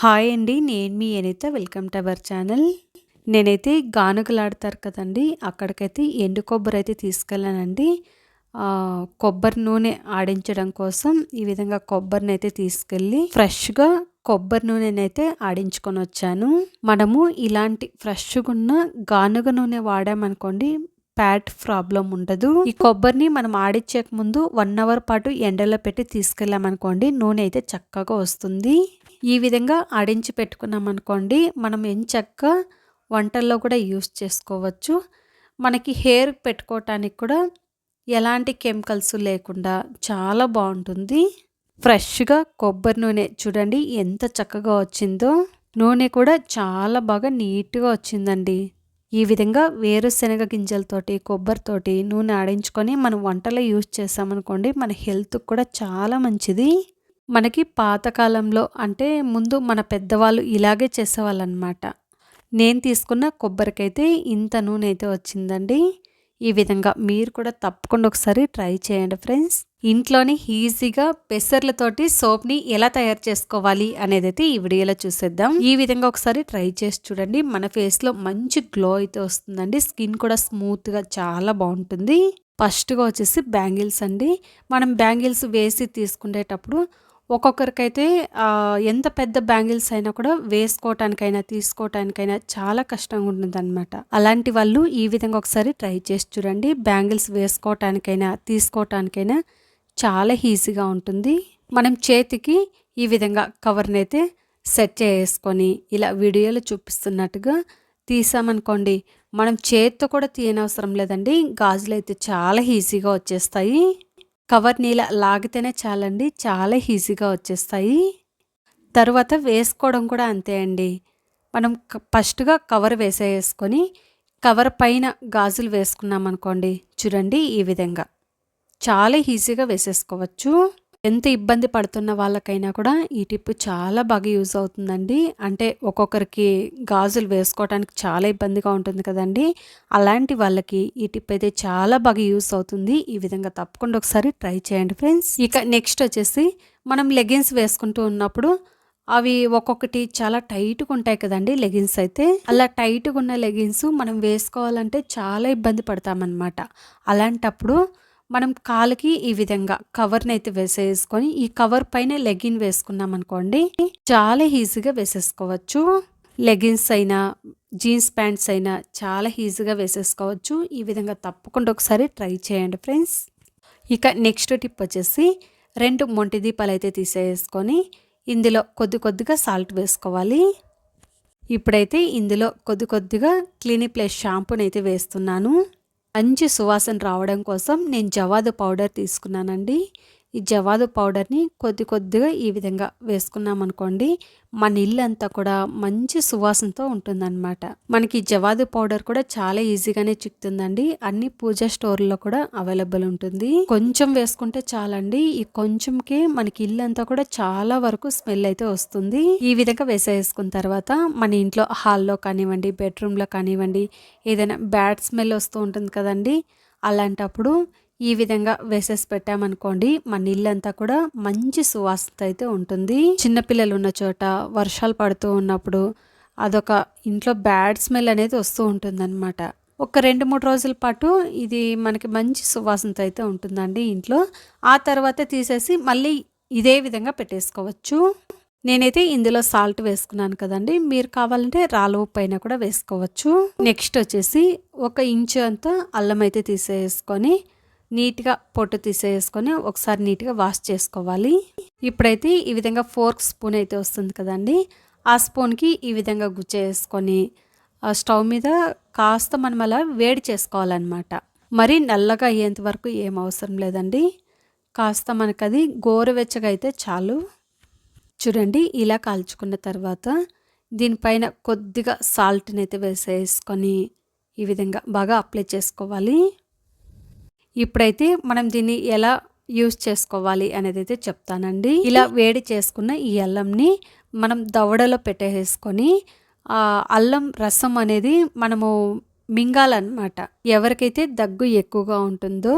Hi అండి నేను మీ Anitha. Welcome to our channel. నేనైతే గానుగలాడతారు కదండి అక్కడికైతే ఎండు కొబ్బరి అయితే తీసుకెళ్ళానండి. కొబ్బరి నూనె ఆడించడం కోసం ఈ విధంగా కొబ్బరిని అయితే తీసుకెళ్ళి ఫ్రెష్గా కొబ్బరి నూనెని అయితే ఆడించుకొని వచ్చాను. మనము ఇలాంటి ఫ్రెష్గా ఉన్న గానుగ నూనె వాడామనుకోండి ప్యాట్ ప్రాబ్లం ఉండదు. ఈ కొబ్బరిని మనం ఆడించక ముందు వన్ అవర్ పాటు ఎండలో పెట్టి తీసుకెళ్ళామనుకోండి నూనె అయితే చక్కగా వస్తుంది. ఈ విధంగా ఆడించి పెట్టుకున్నాం అనుకోండి మనం ఎంచక్క వంటల్లో కూడా యూస్ చేసుకోవచ్చు. మనకి హెయిర్ పెట్టుకోవటానికి కూడా ఎలాంటి కెమికల్స్ లేకుండా చాలా బాగుంటుంది. ఫ్రెష్గా కొబ్బరి నూనె చూడండి ఎంత చక్కగా వచ్చిందో. నూనె కూడా చాలా బాగా నీట్గా వచ్చిందండి. ఈ విధంగా వేరుశనగ గింజలతోటి కొబ్బరితోటి నూనె ఆడించుకొని మనం వంటలో యూజ్ చేసామనుకోండి మన హెల్త్కి కూడా చాలా మంచిది. మనకి పాతకాలంలో అంటే ముందు మన పెద్దవాళ్ళు ఇలాగే చేసేవాళ్ళు అనమాట నేను తీసుకున్న కొబ్బరికైతే ఇంత నూనె అయితే వచ్చిందండి. ఈ విధంగా మీరు కూడా తప్పకుండా ఒకసారి ట్రై చేయండి ఫ్రెండ్స్. ఇంట్లోనే ఈజీగా పెసర్లతోటి సోప్ని ఎలా తయారు చేసుకోవాలి అనేది అయితే ఈ వీడియోలో చూసేద్దాం. ఈ విధంగా ఒకసారి ట్రై చేసి చూడండి. మన ఫేస్లో మంచి గ్లో అయితే వస్తుందండి. స్కిన్ కూడా స్మూత్గా చాలా బాగుంటుంది. ఫస్ట్గా వచ్చేసి బ్యాంగిల్స్ అండి. మనం బ్యాంగిల్స్ వేసి తీసుకునేటప్పుడు ఒక్కొక్కరికైతే ఎంత పెద్ద బ్యాంగిల్స్ అయినా కూడా వేసుకోవటానికైనా తీసుకోవటానికైనా చాలా కష్టంగా ఉంటుంది అనమాట అలాంటి వాళ్ళు ఈ విధంగా ఒకసారి ట్రై చేసి చూడండి. బ్యాంగిల్స్ వేసుకోవటానికైనా తీసుకోవటానికైనా చాలా ఈజీగా ఉంటుంది. మనం చేతికి ఈ విధంగా కవర్ని అయితే సెట్ చేసుకొని ఇలా వీడియోలో చూపిస్తున్నట్టుగా తీసామనుకోండి మనం చేతితో కూడా తీయనవసరం లేదండి. గాజులు అయితే చాలా ఈజీగా వచ్చేస్తాయి. కవర్ నీళ్ళ లాగితేనే చాలండి. చాలా ఈజీగా వచ్చేస్తాయి. తర్వాత వేసుకోవడం కూడా అంతే అండి. మనం ఫస్ట్గా కవర్ వేసేసుకొని కవర్ పైన గాజులు వేసుకున్నాం అనుకోండి చూడండి ఈ విధంగా. చాలా ఈజీగా వేసేసుకోవచ్చు. ఎంత ఇబ్బంది పడుతున్న వాళ్ళకైనా కూడా ఈ టిప్ చాలా బాగా యూజ్ అవుతుందండి. అంటే ఒక్కొక్కరికి గాజులు వేసుకోవడానికి చాలా ఇబ్బందిగా ఉంటుంది కదండి. అలాంటి వాళ్ళకి ఈ టిప్ అయితే చాలా బాగా యూజ్ అవుతుంది. ఈ విధంగా తప్పకుండా ఒకసారి ట్రై చేయండి ఫ్రెండ్స్. ఇక నెక్స్ట్ వచ్చేసి మనం లెగిన్స్ వేసుకుంటూ ఉన్నప్పుడు అవి ఒక్కొక్కటి చాలా టైట్గా ఉంటాయి కదండి లెగిన్స్ అయితే. అలా టైట్గా ఉన్న లెగిన్స్ మనం వేసుకోవాలంటే చాలా ఇబ్బంది పడతామన్నమాట. అలాంటప్పుడు మనం కాలుకి ఈ విధంగా కవర్ని అయితే వేసేసుకొని ఈ కవర్ పైన లెగిన్ వేసుకున్నాం అనుకోండి చాలా ఈజీగా వేసేసుకోవచ్చు. లెగిన్స్ అయినా జీన్స్ ప్యాంట్స్ అయినా చాలా ఈజీగా వేసేసుకోవచ్చు. ఈ విధంగా తప్పకుండా ఒకసారి ట్రై చేయండి ఫ్రెండ్స్ ఇక నెక్స్ట్ టిప్ వచ్చేసి రెండు మొంటి దీపాలు అయితే తీసేసుకొని ఇందులో కొద్ది కొద్దిగా సాల్ట్ వేసుకోవాలి. ఇప్పుడైతే ఇందులో కొద్ది కొద్దిగా క్లినిక్ ప్లస్ షాంపూని అయితే వేస్తున్నాను. మంచి సువాసన రావడం కోసం నేను జవాదు పౌడర్ తీసుకున్నానండి. ఈ జవాదు పౌడర్ని కొద్ది కొద్దిగా ఈ విధంగా వేసుకున్నామనుకోండి మన ఇల్లు అంతా కూడా మంచి సువాసనతో ఉంటుందన్నమాట. మనకి జవాదు పౌడర్ కూడా చాలా ఈజీగానే చిక్కుతుందండి. అన్ని పూజా స్టోర్లో కూడా అవైలబుల్ ఉంటుంది. కొంచెం వేసుకుంటే చాలండి. ఈ కొంచెంకే మనకి ఇల్లు అంతా కూడా చాలా వరకు స్మెల్ అయితే వస్తుంది. ఈ విధంగా వేసేసుకున్న తర్వాత మన ఇంట్లో హాల్లో కానివ్వండి బెడ్రూమ్లో కానివ్వండి ఏదైనా బ్యాడ్ స్మెల్ వస్తూ ఉంటుంది కదండి అలాంటప్పుడు ఈ విధంగా వేసేసి పెట్టామనుకోండి మన ఇల్లంతా కూడా మంచి సువాసన అయితే ఉంటుంది. చిన్నపిల్లలు ఉన్న చోట వర్షాలు పడుతూ ఉన్నప్పుడు అదొక ఇంట్లో బ్యాడ్ స్మెల్ అనేది వస్తూ ఉంటుందన్నమాట. ఒక రెండు మూడు రోజుల పాటు ఇది మనకి మంచి సువాసనతో అయితే ఉంటుందండి ఇంట్లో. ఆ తర్వాత తీసేసి మళ్ళీ ఇదే విధంగా పెట్టేసుకోవచ్చు. నేనైతే ఇందులో సాల్ట్ వేసుకున్నాను కదండి. మీరు కావాలంటే రాళ్ళ ఉప్పు అయినా కూడా వేసుకోవచ్చు. నెక్స్ట్ వచ్చేసి ఒక ఇంచు అంతా అల్లం అయితే తీసేసుకొని నీట్గా పొట్టు తీసేసుకొని ఒకసారి నీట్గా వాష్ చేసుకోవాలి. ఇప్పుడైతే ఈ విధంగా ఫోర్క్ స్పూన్ అయితే వస్తుంది కదండి. ఆ స్పూన్కి ఈ విధంగా గుచ్చేసుకొని స్టవ్ మీద కాస్త మనం అలా వేడి చేసుకోవాలన్నమాట. మరి నల్లగా అయ్యేంత వరకు ఏం అవసరం లేదండి. కాస్త మనకు అది గోరువెచ్చగా అయితే చాలు. చూడండి ఇలా కాల్చుకున్న తర్వాత దీనిపైన కొద్దిగా సాల్ట్ని అయితే వేసేసుకొని ఈ విధంగా బాగా అప్లై చేసుకోవాలి. ఇప్పుడైతే మనం దీన్ని ఎలా యూస్ చేసుకోవాలి అనేది అయితే చెప్తానండి. ఇలా వేడి చేసుకున్న ఈ అల్లంని మనం దవడలో పెట్టేసుకొని అల్లం రసం అనేది మనము మింగాలన్నమాట. ఎవరికైతే దగ్గు ఎక్కువగా ఉంటుందో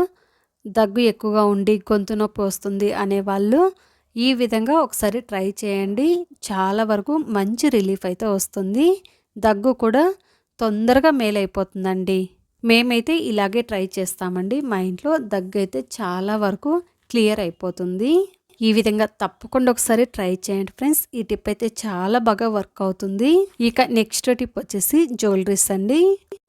దగ్గు ఎక్కువగా ఉండి గొంతు నొప్పి వస్తుంది అనేవాళ్ళు ఈ విధంగా ఒకసారి ట్రై చేయండి. చాలా వరకు మంచి రిలీఫ్ అయితే వస్తుంది. దగ్గు కూడా తొందరగా మేలైపోతుందండి. మేమైతే ఇలాగే ట్రై చేస్తామండి. మా ఇంట్లో దగ్గైతే అయితే చాలా వరకు క్లియర్ అయిపోతుంది. ఈ విధంగా తప్పకుండా ఒకసారి ట్రై చేయండి ఫ్రెండ్స్. ఈ టిప్ అయితే చాలా బాగా వర్క్ అవుతుంది. ఇక నెక్స్ట్ టిప్ వచ్చేసి జ్యువెలరీస్ అండి.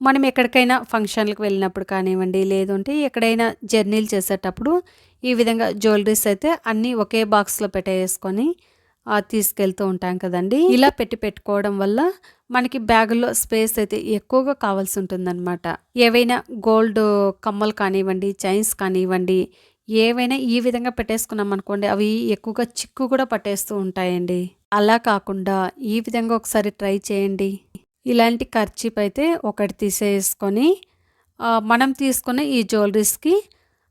మనం ఎక్కడికైనా ఫంక్షన్లకు వెళ్ళినప్పుడు కానివ్వండి లేదంటే ఎక్కడైనా జర్నీలు చేసేటప్పుడు ఈ విధంగా జ్యువెలరీస్ అయితే అన్నీ ఒకే బాక్స్లో పెట్టేసుకొని తీసుకెళ్తూ ఉంటాం కదండి. ఇలా పెట్టి పెట్టుకోవడం వల్ల మనకి బ్యాగుల్లో స్పేస్ అయితే ఎక్కువగా కావాల్సి ఉంటుందన్నమాట. ఏవైనా గోల్డ్ కమ్మలు కానివ్వండి చైన్స్ కానివ్వండి ఏవైనా ఈ విధంగా పెట్టేసుకున్నాం అనుకోండి అవి ఎక్కువగా చిక్కు కూడా పట్టేస్తూ ఉంటాయండి. అలా కాకుండా ఈ విధంగా ఒకసారి ట్రై చేయండి. ఇలాంటి ఖర్చీప్ అయితే ఒకటి తీసేసుకొని మనం తీసుకున్న ఈ జ్యువెలరీస్కి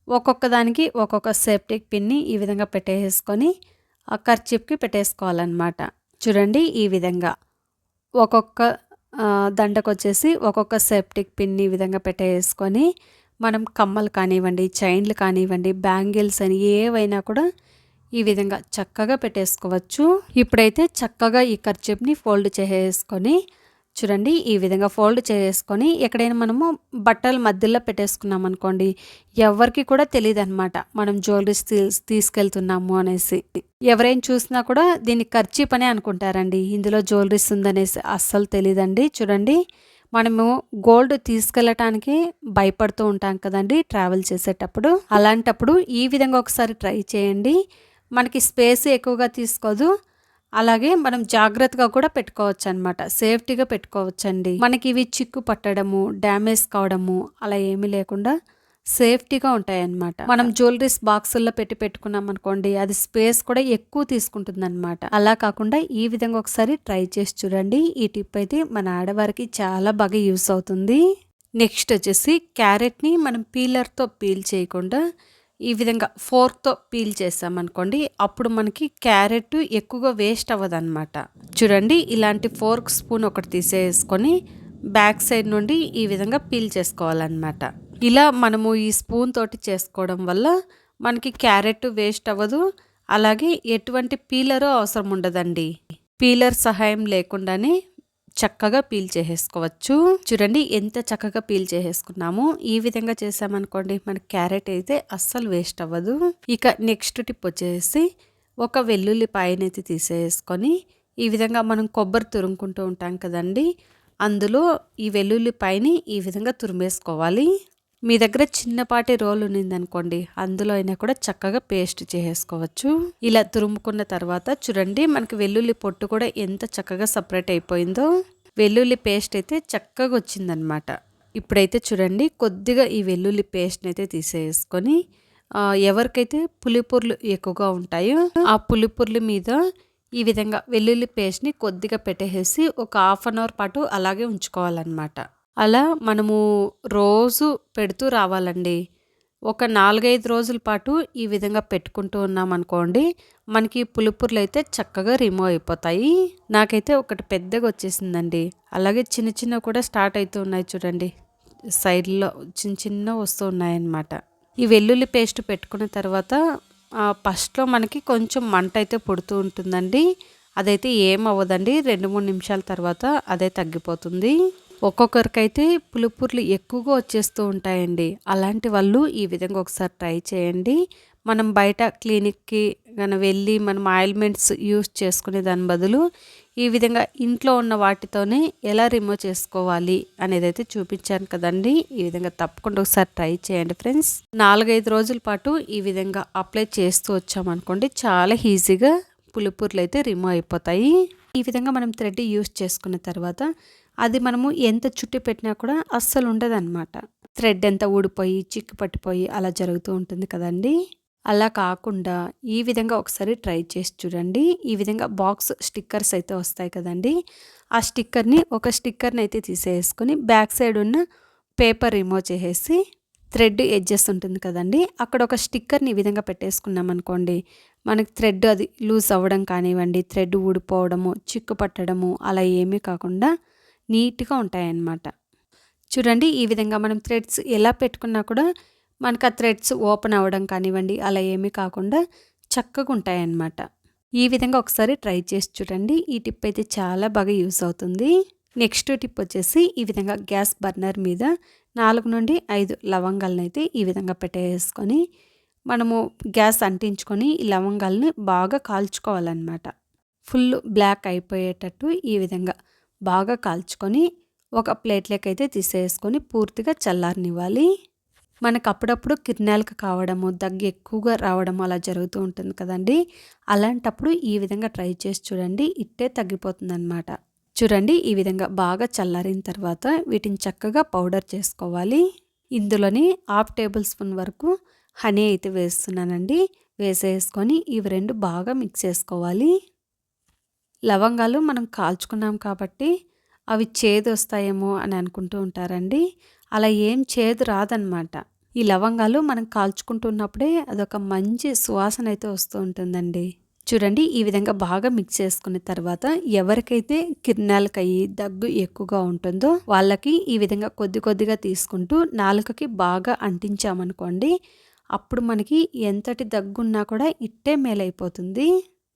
ఒక్కొక్క దానికి ఒక్కొక్క సేఫ్టీ పిన్ని ఈ విధంగా పెట్టేసుకొని ఆ కర్చిప్కి పెట్టేసుకోవాలన్నమాట. చూడండి ఈ విధంగా. ఒక్కొక్క దండకు వచ్చేసి ఒక్కొక్క సెప్టిక్ పిన్ ఈ విధంగా పెట్టేసుకొని మనం కమ్మలు కానివ్వండి చైన్లు కానివ్వండి బ్యాంగిల్స్ అని ఏవైనా కూడా ఈ విధంగా చక్కగా పెట్టేసుకోవచ్చు. ఇప్పుడైతే చక్కగా ఈ ఖర్చుని ఫోల్డ్ చేసేసుకొని చూడండి ఈ విధంగా ఫోల్డ్ చేసుకొని ఎక్కడైనా మనము బట్టల మధ్యలో పెట్టేసుకున్నాం అనుకోండి ఎవరికి కూడా తెలియదు అనమాట మనం జ్యువెలరీస్ తీసుకెళ్తున్నాము అనేసి. ఎవరైనా చూసినా కూడా దీన్ని ఖర్చు పనే అనుకుంటారండి. ఇందులో జ్యువెలరీస్ ఉందనేసి అస్సలు తెలియదండి చూడండి మనము గోల్డ్ తీసుకెళ్ళటానికి భయపడుతూ ఉంటాం కదండి ట్రావెల్ చేసేటప్పుడు. అలాంటప్పుడు ఈ విధంగా ఒకసారి ట్రై చేయండి. మనకి స్పేస్ ఎక్కువగా తీసుకోదు. అలాగే మనం జాగ్రత్తగా కూడా పెట్టుకోవచ్చు అనమాట సేఫ్టీగా పెట్టుకోవచ్చండి. మనకి ఇవి చిక్కు పట్టడము డ్యామేజ్ కావడము అలా ఏమీ లేకుండా సేఫ్టీగా ఉంటాయన్నమాట. మనం జ్యువెలరీస్ బాక్సుల్లో పెట్టి పెట్టుకున్నాం అనుకోండి అది స్పేస్ కూడా ఎక్కువ తీసుకుంటుంది అనమాట అలా కాకుండా ఈ విధంగా ఒకసారి ట్రై చేసి చూడండి. ఈ టిప్ అయితే మన ఆడవారికి చాలా బాగా యూస్ అవుతుంది. నెక్స్ట్ వచ్చేసి క్యారెట్ని మనం పీలర్తో పీల్ చేయకుండా ఈ విధంగా ఫోర్క్తో పీల్ చేసామనుకోండి అప్పుడు మనకి క్యారెట్ ఎక్కువగా వేస్ట్ అవ్వదన్నమాట. చూడండి ఇలాంటి ఫోర్క్ స్పూన్ ఒకటి తీసేసుకొని బ్యాక్ సైడ్ నుండి ఈ విధంగా పీల్ చేసుకోవాలన్నమాట. ఇలా మనము ఈ స్పూన్ తోటి చేసుకోవడం వల్ల మనకి క్యారెట్ వేస్ట్ అవ్వదు అలాగే ఎటువంటి పీలరు అవసరం ఉండదండి. పీలర్ సహాయం లేకుండానే చక్కగా పీల్ చేసేసుకోవచ్చు. చూడండి ఎంత చక్కగా పీల్ చేసేసుకున్నాము. ఈ విధంగా చేసామనుకోండి మన క్యారెట్ అయితే అస్సలు వేస్ట్ అవ్వదు. ఇక నెక్స్ట్ టిప్ వచ్చేసి ఒక వెల్లుల్లిపాయనైతే తీసేసుకొని ఈ విధంగా మనం కొబ్బరి తురుముకుంటూ ఉంటాం కదండి. అందులో ఈ వెల్లుల్లిపాయని ఈ విధంగా తురిమేసుకోవాలి. మీ దగ్గర చిన్నపాటి రోల్ ఉన్నిందనుకోండి అందులో అయినా కూడా చక్కగా పేస్ట్ చేసేసుకోవచ్చు. ఇలా తురుముకున్న తర్వాత చూడండి మనకి వెల్లుల్లి పొట్టు కూడా ఎంత చక్కగా సపరేట్ అయిపోయిందో. వెల్లుల్లి పేస్ట్ అయితే చక్కగా వచ్చిందనమాట. ఇప్పుడైతే చూడండి కొద్దిగా ఈ వెల్లుల్లి పేస్ట్ని అయితే తీసేసుకొని ఎవరికైతే పులిపూర్లు ఎక్కువగా ఉంటాయో ఆ పులిపూర్ల మీద ఈ విధంగా వెల్లుల్లి పేస్ట్ని కొద్దిగా పెట్టేసి ఒక హాఫ్ అన్ అవర్ పాటు అలాగే ఉంచుకోవాలన్నమాట. అలా మనము రోజు పెడుతూ రావాలండి. ఒక నాలుగైదు రోజుల పాటు ఈ విధంగా పెట్టుకుంటూ ఉన్నామనుకోండి మనకి పులుపుర్లు అయితే చక్కగా రిమూవ్ అయిపోతాయి. నాకైతే ఒకటి పెద్దగా వచ్చేసిందండి. అలాగే చిన్న చిన్న కూడా స్టార్ట్ అవుతూ ఉన్నాయి చూడండి. సైడ్లో చిన్న చిన్న వస్తూ ఉన్నాయన్నమాట. ఈ వెల్లుల్లి పేస్ట్ పెట్టుకున్న తర్వాత ఫస్ట్లో మనకి కొంచెం మంట అయితే పుడుతూ ఉంటుందండి. అదైతే ఏం అవ్వదండి రెండు మూడు నిమిషాల తర్వాత అదే తగ్గిపోతుంది. ఒక్కొక్కరికైతే పులుపుర్లు ఎక్కువగా వచ్చేస్తూ ఉంటాయండి. అలాంటి వాళ్ళు ఈ విధంగా ఒకసారి ట్రై చేయండి. మనం బయట క్లినిక్కి కానీ వెళ్ళి మనం ఆయిల్మెంట్స్ యూస్ చేసుకునే దాని బదులు ఈ విధంగా ఇంట్లో ఉన్న వాటితోనే ఎలా రిమూవ్ చేసుకోవాలి అనేది అయితే చూపించాను కదండి. ఈ విధంగా తప్పకుండా ఒకసారి ట్రై చేయండి ఫ్రెండ్స్. నాలుగైదు రోజుల పాటు ఈ విధంగా అప్లై చేస్తూ వచ్చామనుకోండి చాలా ఈజీగా పులుపుర్లు అయితే రిమూవ్ అయిపోతాయి. ఈ విధంగా మనం థ్రెడ్ యూస్ చేసుకున్న తర్వాత అది మనము ఎంత చుట్టి పెట్టినా కూడా అస్సలు ఉండదన్నమాట. థ్రెడ్ ఎంత ఊడిపోయి చిక్కు పట్టిపోయి అలా జరుగుతూ ఉంటుంది కదండి. అలా కాకుండా ఈ విధంగా ఒకసారి ట్రై చేసి చూడండి. ఈ విధంగా బాక్స్ స్టిక్కర్స్ అయితే వస్తాయి కదండి. ఆ స్టిక్కర్ని ఒక స్టిక్కర్ని అయితే తీసేసుకొని బ్యాక్ సైడ్ ఉన్న పేపర్ రిమూవ్ చేసేసి థ్రెడ్ ఎడ్జెస్ ఉంటుంది కదండి. అక్కడ ఒక స్టిక్కర్ని ఈ విధంగా పెట్టేసుకున్నాం అనుకోండి మనకి థ్రెడ్ అది లూజ్ అవ్వడం కానివ్వండి థ్రెడ్ ఊడిపోవడము చిక్కు పట్టడము అలా ఏమీ కాకుండా నీట్గా ఉంటాయన్నమాట. చూడండి ఈ విధంగా మనం థ్రెడ్స్ ఎలా పెట్టుకున్నా కూడా మనకు ఆ థ్రెడ్స్ ఓపెన్ అవ్వడం కానివ్వండి అలా ఏమీ కాకుండా చక్కగా ఉంటాయన్నమాట. ఈ విధంగా ఒకసారి ట్రై చేసి చూడండి ఈ టిప్ అయితే చాలా బాగా యూస్ అవుతుంది. నెక్స్ట్ టిప్ వచ్చేసి ఈ విధంగా గ్యాస్ బర్నర్ మీద నాలుగు నుండి ఐదు లవంగాలను అయితే ఈ విధంగా పెట్టేసుకొని మనము గ్యాస్ అంటించుకొని ఈ లవంగాలని బాగా కాల్చుకోవాలన్నమాట. ఫుల్ బ్లాక్ అయిపోయేటట్టు ఈ విధంగా బాగా కాల్చుకొని ఒక ప్లేట్లోకి అయితే తీసేసుకొని పూర్తిగా చల్లారనివ్వాలి. మనకు అప్పుడప్పుడు కిరణాలకు కావడము దగ్గు ఎక్కువగా రావడం అలా జరుగుతూ ఉంటుంది కదండి. అలాంటప్పుడు ఈ విధంగా ట్రై చేసి చూడండి ఇట్టే తగ్గిపోతుందన్నమాట. చూడండి ఈ విధంగా బాగా చల్లారిన తర్వాత వీటిని చక్కగా పౌడర్ చేసుకోవాలి. ఇందులోని హాఫ్ టేబుల్ స్పూన్ వరకు హనీ అయితే వేస్తున్నానండి. వేసేసుకొని ఇవి రెండు బాగా మిక్స్ చేసుకోవాలి. లవంగాలు మనం కాల్చుకున్నాం కాబట్టి అవి చేదు వస్తాయేమో అని అనుకుంటూ ఉంటారండి. అలా ఏం చేదు రాదనమాట ఈ లవంగాలు మనం కాల్చుకుంటున్నప్పుడే అదొక మంచి సువాసన అయితే వస్తూ ఉంటుందండి. చూడండి ఈ విధంగా బాగా మిక్స్ చేసుకున్న తర్వాత ఎవరికైతే కిరణాలకయ్యి దగ్గు ఎక్కువగా ఉంటుందో వాళ్ళకి ఈ విధంగా కొద్ది కొద్దిగా తీసుకుంటూ నాలుకకి బాగా అంటించామనుకోండి అప్పుడు మనకి ఎంతటి దగ్గున్నా కూడా ఇట్టే మేలైపోతుంది.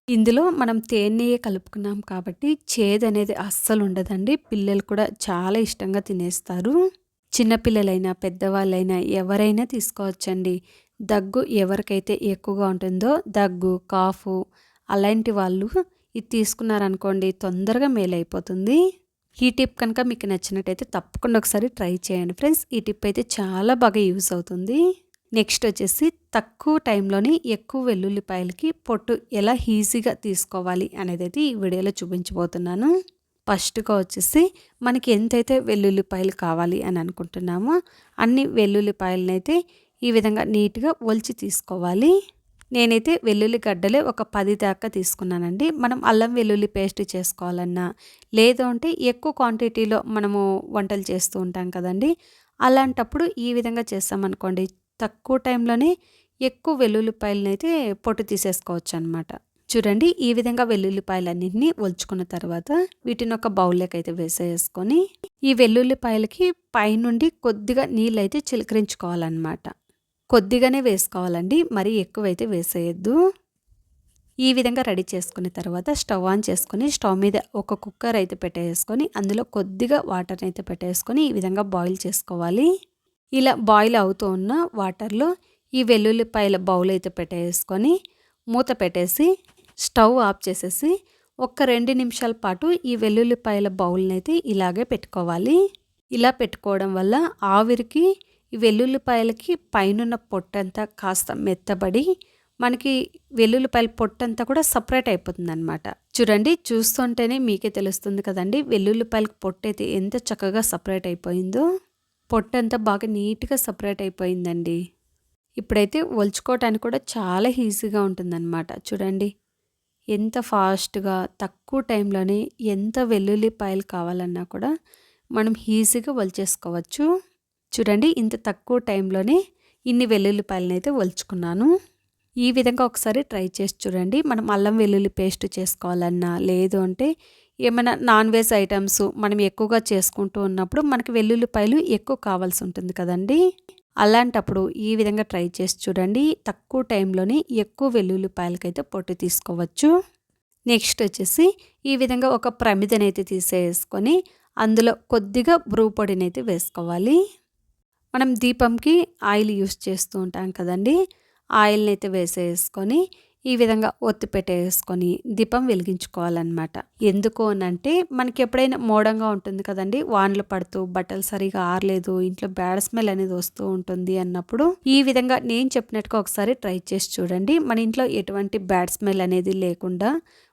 ఇందులో మనం తేనెయ్య కలుపుకున్నాం కాబట్టి చేదు అనేది అస్సలు ఉండదండి పిల్లలు కూడా చాలా ఇష్టంగా తినేస్తారు. చిన్నపిల్లలైనా పెద్దవాళ్ళైనా ఎవరైనా తీసుకోవచ్చండి. దగ్గు ఎవరికైతే ఎక్కువగా ఉంటుందో దగ్గు కాఫు అలాంటి వాళ్ళు ఇది తీసుకున్నారనుకోండి తొందరగా మేలైపోతుంది. ఈ టిప్ కనుక మీకు నచ్చినట్టయితే తప్పకుండా ఒకసారి ట్రై చేయండి ఫ్రెండ్స్. ఈ టిప్ అయితే చాలా బాగా యూస్ అవుతుంది. నెక్స్ట్ వచ్చేసి తక్కువ టైంలోనే ఎక్కువ వెల్లుల్లిపాయలకి పొట్టు ఎలా ఈజీగా తీసుకోవాలి అనేది అయితే ఈ వీడియోలో చూపించబోతున్నాను. ఫస్ట్గా వచ్చేసి మనకి ఎంతైతే వెల్లుల్లిపాయలు కావాలి అని అనుకుంటున్నామో అన్ని వెల్లుల్లిపాయలనైతే ఈ విధంగా నీట్గా ఒలిచి తీసుకోవాలి. నేనైతే వెల్లుల్లి గడ్డలే ఒక పది దాకా తీసుకున్నానండి. మనం అల్లం వెల్లుల్లి పేస్ట్ చేసుకోవాలన్నా లేదు అంటే ఎక్కువ క్వాంటిటీలో మనము వంటలు చేస్తూ ఉంటాం కదండి. అలాంటప్పుడు ఈ విధంగా చేస్తామనుకోండి తక్కువ టైంలోనే ఎక్కువ వెల్లుల్లిపాయలను అయితే పొట్టు తీసేసుకోవచ్చు అనమాట చూడండి ఈ విధంగా వెల్లుల్లిపాయలన్నింటినీ ఒలుచుకున్న తర్వాత వీటిని ఒక బౌల్లోకి అయితే వేసేసుకొని ఈ వెల్లుల్లిపాయలకి పైనుండి కొద్దిగా నీళ్ళు అయితే చిలకరించుకోవాలన్నమాట. కొద్దిగానే వేసుకోవాలండి మరీ ఎక్కువైతే వేసేయద్దు. ఈ విధంగా రెడీ చేసుకున్న తర్వాత స్టవ్ ఆన్ చేసుకొని స్టవ్ మీద ఒక కుక్కర్ అయితే పెట్టేసుకొని అందులో కొద్దిగా వాటర్ని అయితే పెట్టేసుకొని ఈ విధంగా బాయిల్ చేసుకోవాలి. ఇలా బాయిల్ అవుతూ ఉన్న వాటర్లో ఈ వెల్లుల్లిపాయల బౌల్ అయితే పెట్టేసుకొని మూత పెట్టేసి స్టవ్ ఆఫ్ చేసేసి ఒక్క రెండు నిమిషాల పాటు ఈ వెల్లుల్లిపాయల బౌల్ని అయితే ఇలాగే పెట్టుకోవాలి. ఇలా పెట్టుకోవడం వల్ల ఆవిరికి ఈ వెల్లుల్లిపాయలకి పైనున్న పొట్టంతా కాస్త మెత్తబడి మనకి వెల్లుల్లిపాయల పొట్టంతా కూడా సపరేట్ అయిపోతుంది అనమాట చూడండి చూస్తుంటేనే మీకే తెలుస్తుంది కదండి వెల్లుల్లిపాయలకు పొట్టు అయితే ఎంత చక్కగా సపరేట్ అయిపోయిందో. పొట్టంతా బాగా నీట్గా సపరేట్ అయిపోయిందండి. ఇప్పుడైతే ఒలుచుకోవటానికి కూడా చాలా ఈజీగా ఉంటుందన్నమాట. చూడండి ఎంత ఫాస్ట్గా తక్కువ టైంలోనే ఎంత వెల్లుల్లిపాయలు కావాలన్నా కూడా మనం ఈజీగా ఒలిచేసుకోవచ్చు. చూడండి ఇంత తక్కువ టైంలోనే ఇన్ని వెల్లుల్లిపాయలను అయితే వలుచుకున్నాను ఈ విధంగా ఒకసారి ట్రై చేసి చూడండి మనం అల్లం వెల్లుల్లి పేస్ట్ చేసుకోవాలన్నా లేదు అంటే ఏమైనా నాన్ వెజ్ ఐటమ్స్ మనం ఎక్కువగా చేసుకుంటూ ఉన్నప్పుడు మనకి వెల్లుల్లిపాయలు ఎక్కువ కావాల్సి ఉంటుంది కదండి. అలాంటప్పుడు ఈ విధంగా ట్రై చేసి చూడండి. తక్కువ టైంలోనే ఎక్కువ వెల్లుల్లిపాయలకైతే పొట్టు తీసుకోవచ్చు. నెక్స్ట్ వచ్చేసి ఈ విధంగా ఒక ప్రమిదనైతే తీసేసుకొని అందులో కొద్దిగా బ్రూ పొడినైతే వేసుకోవాలి. మనం దీపంకి ఆయిల్ యూస్ చేస్తూ ఉంటాం కదండి. ఆయిల్ని అయితే వేసేసుకొని ఈ విధంగా ఒత్తి పెట్టేసుకొని దీపం వెలిగించుకోవాలన్నమాట. ఎందుకు అంటే మనకి ఎప్పుడైనా మోడంగా ఉంటుంది కదండి. వానలు పడుతూ బట్టలు సరిగా ఆరలేదు ఇంట్లో బ్యాడ్ స్మెల్ అనేది వస్తూ ఉంటుంది అన్నప్పుడు ఈ విధంగా నేను చెప్పినట్టుగా ఒకసారి ట్రై చేసి చూడండి. మన ఇంట్లో ఎటువంటి బ్యాడ్ స్మెల్ అనేది లేకుండా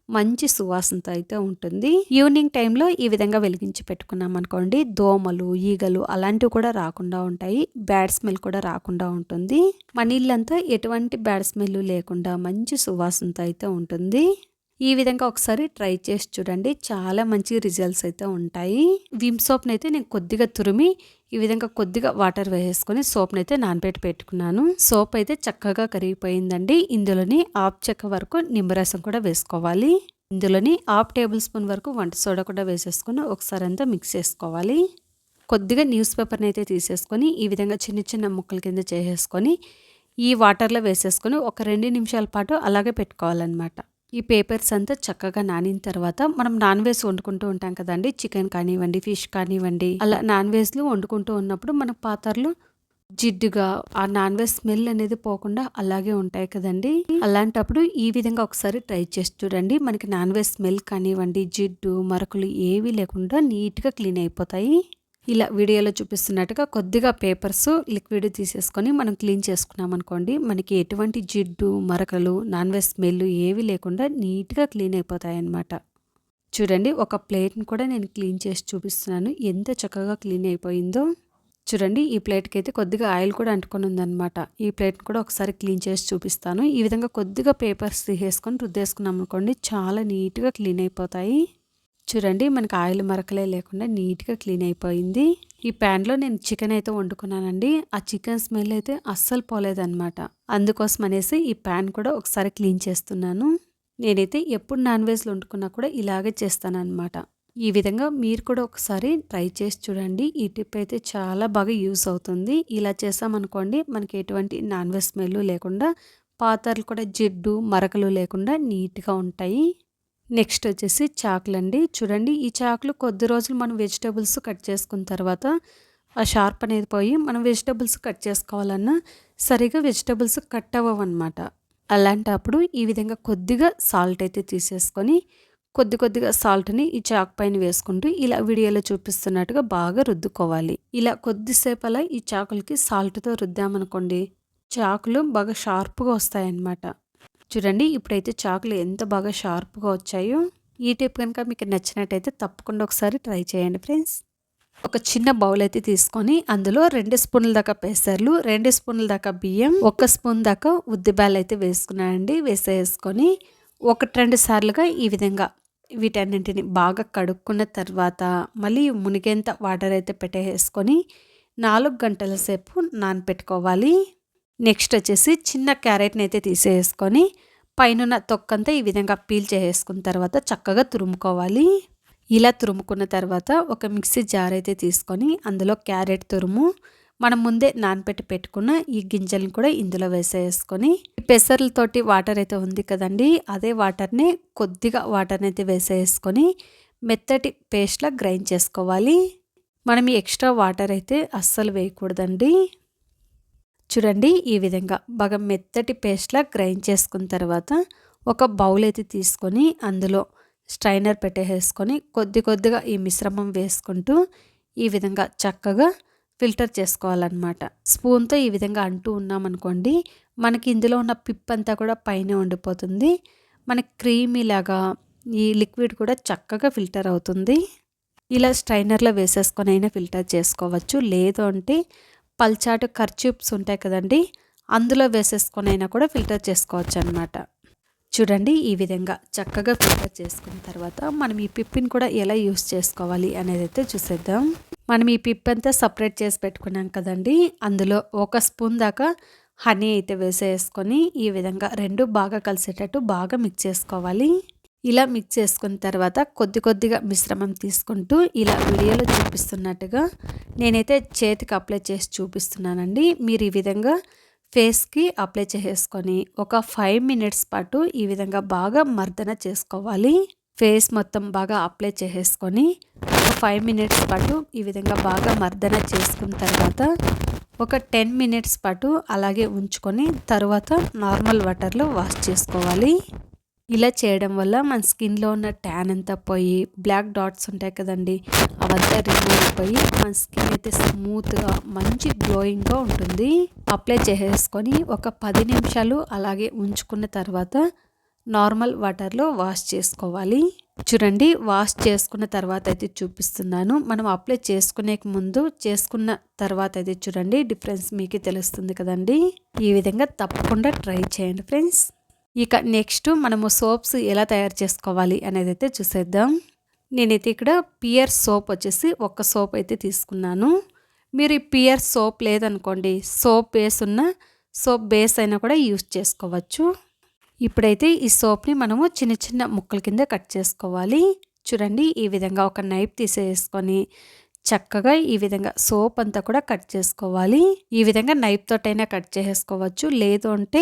మంచి సువాసనతో అయితే ఉంటుంది. ఈవినింగ్ టైంలో ఈ విధంగా వెలిగించి పెట్టుకున్నాం అనుకోండి. దోమలు ఈగలు అలాంటివి కూడా రాకుండా ఉంటాయి. బ్యాడ్ స్మెల్ కూడా రాకుండా ఉంటుంది. మన ఇల్లంతా ఎటువంటి బ్యాడ్ స్మెల్ లేకుండా మంచి సువాసనతో అయితే ఉంటుంది. ఈ విధంగా ఒకసారి ట్రై చేసి చూడండి. చాలా మంచి రిజల్ట్స్ అయితే ఉంటాయి. విమ్ సోప్ని అయితే నేను కొద్దిగా తురిమి ఈ విధంగా కొద్దిగా వాటర్ వేసేసుకొని సోప్ని అయితే నానబెట్టి పెట్టుకున్నాను. సోప్ అయితే చక్కగా కరిగిపోయిందండి. ఇందులోని ఆఫ్ చెక్క వరకు నిమ్మరసం కూడా వేసుకోవాలి. ఇందులోని హాఫ్ టేబుల్ స్పూన్ వరకు వంట సోడా కూడా వేసేసుకొని ఒకసారి అంతా మిక్స్ చేసుకోవాలి. కొద్దిగా న్యూస్ పేపర్ని అయితే తీసేసుకొని ఈ విధంగా చిన్న చిన్న ముక్కల కింద చేసేసుకొని ఈ వాటర్లో వేసేసుకొని ఒక రెండు నిమిషాల పాటు అలాగే పెట్టుకోవాలన్నమాట. ఈ పేపర్స్ అంతా చక్కగా నానిన తర్వాత మనం నాన్ వెజ్ వండుకుంటూ ఉంటాం కదండి. చికెన్ కానివ్వండి ఫిష్ కానివ్వండి అలా నాన్ వెజ్లు వండుకుంటూ ఉన్నప్పుడు మన పాత్రలు జిడ్డుగా ఆ నాన్ వెజ్ స్మెల్ అనేది పోకుండా అలాగే ఉంటాయి కదండి. అలాంటప్పుడు ఈ విధంగా ఒకసారి ట్రై చేసి చూడండి. మనకి నాన్ వెజ్ స్మెల్ కానివ్వండి జిడ్డు మరకలు ఏవి లేకుండా నీట్గా క్లీన్ అయిపోతాయి. ఇలా వీడియోలో చూపిస్తున్నట్టుగా కొద్దిగా పేపర్స్ లిక్విడ్ తీసేసుకొని మనం క్లీన్ చేసుకున్నాం అనుకోండి మనకి ఎటువంటి జిడ్డు మరకలు నాన్ వెజ్ స్మెల్ ఏవి లేకుండా నీట్గా క్లీన్ అయిపోతాయన్నమాట. చూడండి ఒక ప్లేట్ని కూడా నేను క్లీన్ చేసి చూపిస్తున్నాను. ఎంత చక్కగా క్లీన్ అయిపోయిందో. చూడండి ఈ ప్లేట్కి అయితే కొద్దిగా ఆయిల్ కూడా అంటుకొని ఉందన్నమాట. ఈ ప్లేట్ని కూడా ఒకసారి క్లీన్ చేసి చూపిస్తాను. ఈ విధంగా కొద్దిగా పేపర్స్ తీసేసుకొని రుద్దేసుకున్నాం అనుకోండి చాలా నీట్గా క్లీన్ అయిపోతాయి. చూడండి మనకి ఆయిల్ మరకలే లేకుండా నీట్గా క్లీన్ అయిపోయింది. ఈ ప్యాన్లో నేను చికెన్ అయితే వండుకున్నానండి. ఆ చికెన్ స్మెల్ అయితే అస్సలు పోలేదన్నమాట. అందుకోసం అనేసి ఈ ప్యాన్ కూడా ఒకసారి క్లీన్ చేస్తున్నాను. నేనైతే ఎప్పుడు నాన్ వెజ్లు వండుకున్నా కూడా ఇలాగే చేస్తానన్నమాట. ఈ విధంగా మీరు కూడా ఒకసారి ట్రై చేసి చూడండి. ఈ టిప్ అయితే చాలా బాగా యూస్ అవుతుంది. ఇలా చేసామనుకోండి మనకి ఎటువంటి నాన్ వెజ్ స్మెల్ లేకుండా పాత్రలు కూడా జిడ్డు మరకలు లేకుండా నీట్గా ఉంటాయి. నెక్స్ట్ వచ్చేసి చాకులు అండి చూడండి ఈ చాకులు కొద్ది రోజులు మనం వెజిటేబుల్స్ కట్ చేసుకున్న తర్వాత ఆ షార్ప్ అనేది పోయి మనం వెజిటేబుల్స్ కట్ చేసుకోవాలన్నా సరిగా వెజిటేబుల్స్ కట్ అవ్వవన్నమాట. అలాంటప్పుడు ఈ విధంగా కొద్దిగా సాల్ట్ అయితే తీసేసుకొని కొద్ది కొద్దిగా సాల్ట్ని ఈ చాకు పైన వేసుకుంటూ ఇలా వీడియోలో చూపిస్తున్నట్టుగా బాగా రుద్దుకోవాలి. ఇలా కొద్దిసేపు అలా ఈ చాకులకి సాల్ట్తో రుద్దామనుకోండి చాకులు బాగా షార్ప్గా వస్తాయన్నమాట. చూడండి ఇప్పుడైతే చాకులు ఎంత బాగా షార్ప్గా వచ్చాయో. ఈ టైప్ కనుక మీకు నచ్చినట్టయితే తప్పకుండా ఒకసారి ట్రై చేయండి ఫ్రెండ్స్. ఒక చిన్న బౌల్ అయితే తీసుకొని అందులో రెండు స్పూన్ల దాకా పెసర్లు రెండు స్పూన్ల దాకా బియ్యం ఒక స్పూన్ దాకా ఉద్దిబ్యాలు అయితే వేసుకున్నానండి. వేసేసుకొని ఒకటి రెండు సార్లుగా ఈ విధంగా వీటన్నింటిని బాగా కడుక్కున్న తర్వాత మళ్ళీ మునిగేంత వాటర్ అయితే పెట్టేసుకొని నాలుగు గంటల సేపు నానపెట్టుకోవాలి. నెక్స్ట్ వచ్చేసి చిన్న క్యారెట్ని అయితే తీసేసుకొని పైన తొక్కంతా ఈ విధంగా పీల్ చేసేసుకున్న తర్వాత చక్కగా తురుముకోవాలి. ఇలా తురుముకున్న తర్వాత ఒక మిక్సీ జార్ అయితే తీసుకొని అందులో క్యారెట్ తురుము మనం ముందే నానపెట్టి పెట్టుకున్న ఈ గింజలను కూడా ఇందులో వేసేసుకొని పెసర్లతోటి వాటర్ అయితే ఉంది కదండి అదే వాటర్ని కొద్దిగా వాటర్ని అయితే వేసేసుకొని మెత్తటి పేస్ట్లా గ్రైండ్ చేసుకోవాలి. మనం ఈ ఎక్స్ట్రా వాటర్ అయితే అస్సలు వేయకూడదండి. చూడండి ఈ విధంగా. బాగా మెత్తటి పేస్ట్లా గ్రైండ్ చేసుకున్న తర్వాత ఒక బౌల్ అయితే తీసుకొని అందులో స్ట్రైనర్ పెట్టేసుకొని కొద్ది కొద్దిగా ఈ మిశ్రమం వేసుకుంటూ ఈ విధంగా చక్కగా ఫిల్టర్ చేసుకోవాలన్నమాట. స్పూన్తో ఈ విధంగా అంటూ ఉన్నామనుకోండి మనకి ఇందులో ఉన్న పిప్ అంతా కూడా పైన ఉండిపోతుంది. మనకి క్రీమీలాగా ఈ లిక్విడ్ కూడా చక్కగా ఫిల్టర్ అవుతుంది. ఇలా స్ట్రైనర్లో వేసేసుకొని అయినా ఫిల్టర్ చేసుకోవచ్చు. లేదు అంటే పల్చాటు కర్చూప్స్ ఉంటాయి కదండి అందులో వేసేసుకొని అయినా కూడా ఫిల్టర్ చేసుకోవచ్చు అనమాట చూడండి ఈ విధంగా చక్కగా ఫిల్టర్ చేసుకున్న తర్వాత మనం ఈ పిప్పిని కూడా ఎలా యూస్ చేసుకోవాలి అనేది అయితే చూసేద్దాం. మనం ఈ పిప్ అంతా సపరేట్ చేసి పెట్టుకున్నాం కదండి అందులో ఒక స్పూన్ దాకా హనీ అయితే వేసేసుకొని ఈ విధంగా రెండు బాగా కలిసేటట్టు బాగా మిక్స్ చేసుకోవాలి. ఇలా మిక్స్ చేసుకున్న తర్వాత కొద్ది కొద్దిగా మిశ్రమం తీసుకుంటూ ఇలా వీడియోలో చూపిస్తున్నట్టుగా నేనైతే చేతికి అప్లై చేసి చూపిస్తున్నానండి. మీరు ఈ విధంగా ఫేస్కి అప్లై చేసేసుకొని ఒక ఫైవ్ మినిట్స్ పాటు ఈ విధంగా బాగా మర్దన చేసుకోవాలి. ఫేస్ మొత్తం బాగా అప్లై చేసేసుకొని ఒక ఫైవ్ మినిట్స్ పాటు ఈ విధంగా బాగా మర్దన చేసుకున్న తర్వాత ఒక టెన్ మినిట్స్ పాటు అలాగే ఉంచుకొని తర్వాత నార్మల్ వాటర్లో వాష్ చేసుకోవాలి. ఇలా చేయడం వల్ల మన స్కిన్లో ఉన్న ట్యాన్ అంతా పోయి బ్లాక్ డాట్స్ ఉంటాయి కదండి అవంతా రిమూవ్ అయిపోయి మన స్కిన్ అయితే స్మూత్గా మంచి గ్లోయింగ్గా ఉంటుంది. అప్లై చేసేసుకొని ఒక పది నిమిషాలు అలాగే ఉంచుకున్న తర్వాత నార్మల్ వాటర్లో వాష్ చేసుకోవాలి. చూడండి వాష్ చేసుకున్న తర్వాత అయితే చూపిస్తున్నాను. మనం అప్లై చేసుకునే ముందు చేసుకున్న తర్వాత అయితే చూడండి డిఫరెన్స్ మీకు తెలుస్తుంది కదండి. ఈ విధంగా తప్పకుండా ట్రై చేయండి ఫ్రెండ్స్. ఇక నెక్స్ట్ మనము సోప్స్ ఎలా తయారు చేసుకోవాలి అనేది అయితే చూసేద్దాం. నేనైతే ఇక్కడ పియర్ సోప్ వచ్చేసి ఒక సోప్ అయితే తీసుకున్నాను. మీరు ఈ పియర్ సోప్ లేదనుకోండి సోప్ బేస్ ఉన్న సోప్ బేస్ అయినా కూడా యూస్ చేసుకోవచ్చు. ఇప్పుడైతే ఈ సోప్ని మనము చిన్న చిన్న ముక్కల కింద కట్ చేసుకోవాలి. చూడండి ఈ విధంగా ఒక నైఫ్ తీసేసుకొని చక్కగా ఈ విధంగా సోప్ అంతా కూడా కట్ చేసుకోవాలి. ఈ విధంగా నైఫ్ తోటైనా కట్ చేసుకోవచ్చు. లేదు అంటే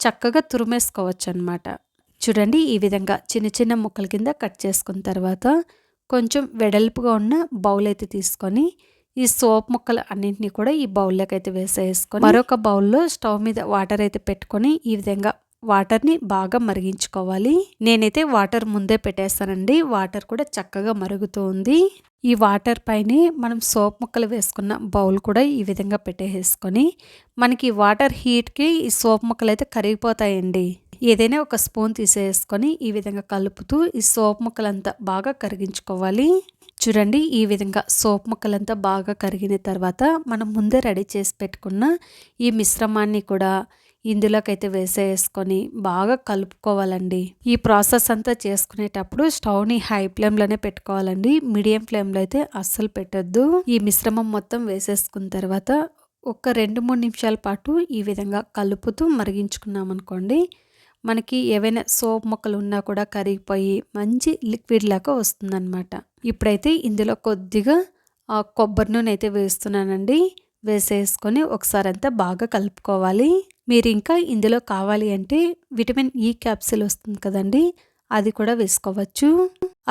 చక్కగా తురిమేసుకోవచ్చు అనమాట చూడండి ఈ విధంగా చిన్న చిన్న ముక్కల కింద కట్ చేసుకున్న తర్వాత కొంచెం వెడల్పుగా ఉన్న బౌల్ అయితే తీసుకొని ఈ సోప్ ముక్కలు అన్నింటినీ కూడా ఈ బౌల్లోకి అయితే వేసేసుకొని మరొక బౌల్లో స్టవ్ మీద వాటర్ అయితే పెట్టుకొని ఈ విధంగా వాటర్ని బాగా మరిగించుకోవాలి. నేనైతే వాటర్ ముందే పెట్టేస్తానండి. వాటర్ కూడా చక్కగా మరుగుతూ ఉంది. ఈ వాటర్ పైనే మనం సోప్ ముక్కలు వేసుకున్న బౌల్ కూడా ఈ విధంగా పెట్టేసుకొని మనకి వాటర్ హీట్కి ఈ సోప్ ముక్కలు అయితే కరిగిపోతాయండి. ఏదైనా ఒక స్పూన్ తీసేసుకొని ఈ విధంగా కలుపుతూ ఈ సోప్ ముక్కలంతా బాగా కరిగించుకోవాలి. చూడండి ఈ విధంగా సోప్ ముక్కలంతా బాగా కరిగిన తర్వాత మనం ముందే రెడీ చేసి పెట్టుకున్న ఈ మిశ్రమాన్ని కూడా ఇందులోకైతే వేసేసుకొని బాగా కలుపుకోవాలండి. ఈ ప్రాసెస్ అంతా చేసుకునేటప్పుడు స్టవ్ని హై ఫ్లేమ్లోనే పెట్టుకోవాలండి. మీడియం ఫ్లేమ్లో అయితే అస్సలు పెట్టద్దు. ఈ మిశ్రమం మొత్తం వేసేసుకున్న తర్వాత ఒక రెండు మూడు నిమిషాల పాటు ఈ విధంగా కలుపుతూ మరిగించుకున్నాం అనుకోండి మనకి ఏవైనా సోప్ మొక్కలు ఉన్నా కూడా కరిగిపోయి మంచి లిక్విడ్ లాగా వస్తుందన్నమాట. ఇప్పుడైతే ఇందులో కొద్దిగా కొబ్బరి నూనె అయితే వేస్తున్నానండి. వేసేసుకొని ఒకసారి అంతా బాగా కలుపుకోవాలి. మీరు ఇంకా ఇందులో కావాలి అంటే విటమిన్ e ఈ క్యాప్సిల్ వస్తుంది కదండి అది కూడా వేసుకోవచ్చు.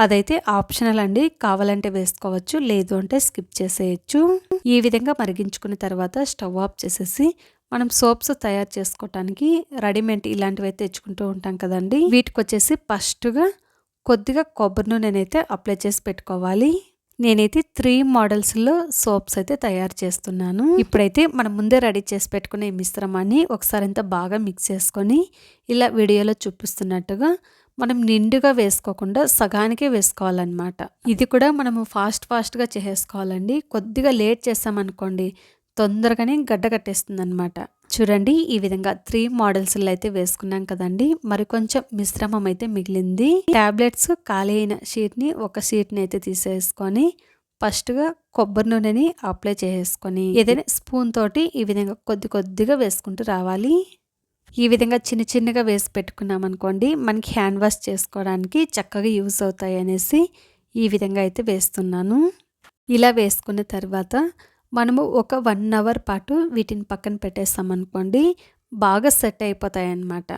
అదైతే ఆప్షనల్ అండి కావాలంటే వేసుకోవచ్చు లేదు అంటే స్కిప్ చేసేయచ్చు. ఈ విధంగా మరిగించుకున్న తర్వాత స్టవ్ ఆఫ్ చేసేసి మనం సోప్స్ తయారు చేసుకోవటానికి రెడీమేడ్ ఇలాంటివి అయితే తెచ్చుకుంటూ ఉంటాం కదండి. వీటికి వచ్చేసి ఫస్ట్గా కొద్దిగా కొబ్బరి నూనెనైతే అప్లై చేసి పెట్టుకోవాలి. నేనైతే త్రీ మోడల్స్లో సోప్స్ అయితే తయారు చేస్తున్నాను. ఇప్పుడైతే మనం ముందే రెడీ చేసి పెట్టుకునే మిశ్రమాన్ని ఒకసారి అంతా బాగా మిక్స్ చేసుకొని ఇలా వీడియోలో చూపిస్తున్నట్టుగా మనం నిండుగా వేసుకోకుండా సగానికే వేసుకోవాలన్నమాట. ఇది కూడా మనము ఫాస్ట్ ఫాస్ట్గా చేసేసుకోవాలండి. కొద్దిగా లేట్ చేసామనుకోండి తొందరగానే గడ్డ కట్టేస్తుంది అనమాట చూడండి ఈ విధంగా త్రీ మోడల్స్లో అయితే వేసుకున్నాం కదండి. మరి కొంచెం మిశ్రమం అయితే మిగిలింది. టాబ్లెట్స్ ఖాళీ అయిన షీట్ని ఒక షీట్ని అయితే తీసేసుకొని ఫస్ట్గా కొబ్బరి నూనెని అప్లై చేసుకొని ఏదైనా స్పూన్ తోటి ఈ విధంగా కొద్ది కొద్దిగా వేసుకుంటూ రావాలి. ఈ విధంగా చిన్న చిన్నగా వేసి పెట్టుకున్నాం అనుకోండి మనకి హ్యాండ్ వాష్ చేసుకోవడానికి చక్కగా యూస్ అవుతాయి అనేసి ఈ విధంగా అయితే వేస్తున్నాను. ఇలా వేసుకున్న తర్వాత మనము ఒక వన్ అవర్ పాటు వీటిని పక్కన పెట్టేస్తామనుకోండి బాగా సెట్ అయిపోతాయి అన్నమాట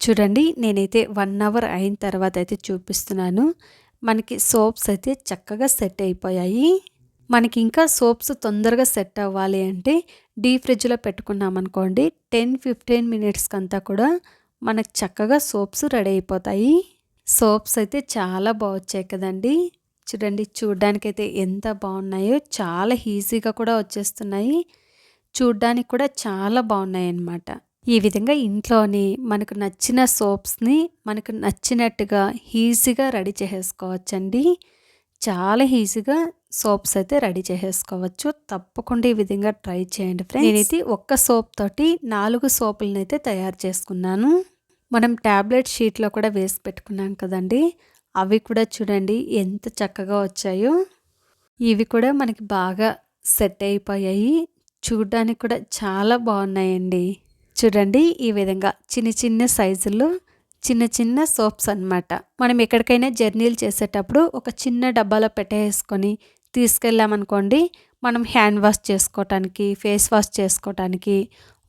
చూడండి నేనైతే వన్ అవర్ అయిన తర్వాత అయితే చూపిస్తున్నాను. మనకి సోప్స్ అయితే చక్కగా సెట్ అయిపోయాయి. మనకి ఇంకా సోప్స్ తొందరగా సెట్ అవ్వాలి అంటే డీ ఫ్రిడ్జ్లో పెట్టుకున్నామనుకోండి టెన్ ఫిఫ్టీన్ మినిట్స్కి అంతా కూడా మనకు చక్కగా సోప్స్ రెడీ అయిపోతాయి. సోప్స్ అయితే చాలా బాగొచ్చాయి కదండి. చూడండి చూడ్డానికైతే ఎంత బాగున్నాయో చాలా ఈజీగా కూడా వచ్చేస్తున్నాయి. చూడ్డానికి కూడా చాలా బాగున్నాయి అన్నమాట ఈ విధంగా ఇంట్లోని మనకు నచ్చిన సోప్స్ని మనకు నచ్చినట్టుగా ఈజీగా రెడీ చేసేసుకోవచ్చండి. చాలా ఈజీగా సోప్స్ అయితే రెడీ చేసేసుకోవచ్చు. తప్పకుండా ఈ విధంగా ట్రై చేయండి ఫ్రెండ్స్. నేనైతే ఒక్క సోప్ తోటి నాలుగు సోపులను అయితే తయారు చేసుకున్నాను. మనం ట్యాబ్లెట్ షీట్లో కూడా వేసి పెట్టుకున్నాం కదండి. అవి కూడా చూడండి ఎంత చక్కగా వచ్చాయో. ఇవి కూడా మనకి బాగా సెట్ అయిపోయాయి. చూడడానికి కూడా చాలా బాగున్నాయండి. చూడండి ఈ విధంగా చిన్న చిన్న సైజుల్లో చిన్న చిన్న సోప్స్ అనమాట మనం ఎక్కడికైనా జర్నీలు చేసేటప్పుడు ఒక చిన్న డబ్బాలో పెట్టేసుకొని తీసుకెళ్ళామనుకోండి మనం హ్యాండ్ వాష్ చేసుకోవటానికి ఫేస్ వాష్ చేసుకోవటానికి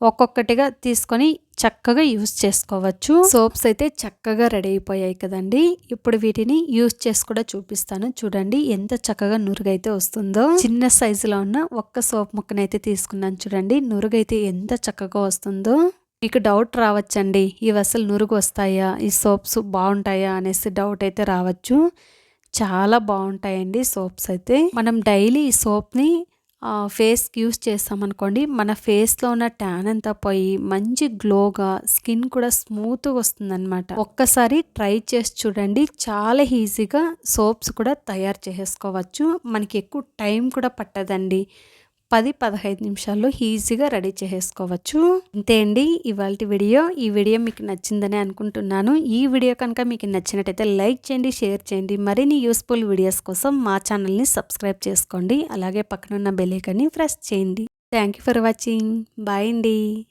ఒక్కొక్కటిగా తీసుకొని చక్కగా యూస్ చేసుకోవచ్చు. సోప్స్ అయితే చక్కగా రెడీ అయిపోయాయి కదండి. ఇప్పుడు వీటిని యూస్ చేసి కూడా చూపిస్తాను. చూడండి ఎంత చక్కగా నురుగైతే వస్తుందో. చిన్న సైజులో ఉన్న ఒక్క సోప్ ముక్కనైతే తీసుకున్నాను చూడండి. నురుగైతే ఎంత చక్కగా వస్తుందో. మీకు డౌట్ రావచ్చండి. ఇవి అసలు నురుగు వస్తాయా? ఈ సోప్స్ బాగుంటాయా అనేసి డౌట్ అయితే రావచ్చు. చాలా బాగుంటాయండి సోప్స్ అయితే. మనం డైలీ ఈ సోప్ని ఫేస్కి యూస్ చేస్తామనుకోండి మన ఫేస్లో ఉన్న ట్యాన్ అంతా పోయి మంచి గ్లోగా స్కిన్ కూడా స్మూత్గా వస్తుందన్నమాట. ఒక్కసారి ట్రై చేసి చూడండి. చాలా ఈజీగా సోప్స్ కూడా తయారు చేసుకోవచ్చు. మనకి ఎక్కువ టైం కూడా పట్టదండి. పది పదహైదు నిమిషాల్లో ఈజీగా రెడీ చేసుకోవచ్చు అంతే అండి ఇవాళ వీడియో. ఈ వీడియో మీకు నచ్చిందని అనుకుంటున్నాను. ఈ వీడియో కనుక మీకు నచ్చినట్టయితే లైక్ చేయండి షేర్ చేయండి. మరిన్ని యూస్ఫుల్ వీడియోస్ కోసం మా ఛానల్ని సబ్స్క్రైబ్ చేసుకోండి. అలాగే పక్కనున్న బెల్ ప్రెస్ చేయండి. Thank you for watching. Bye అండి.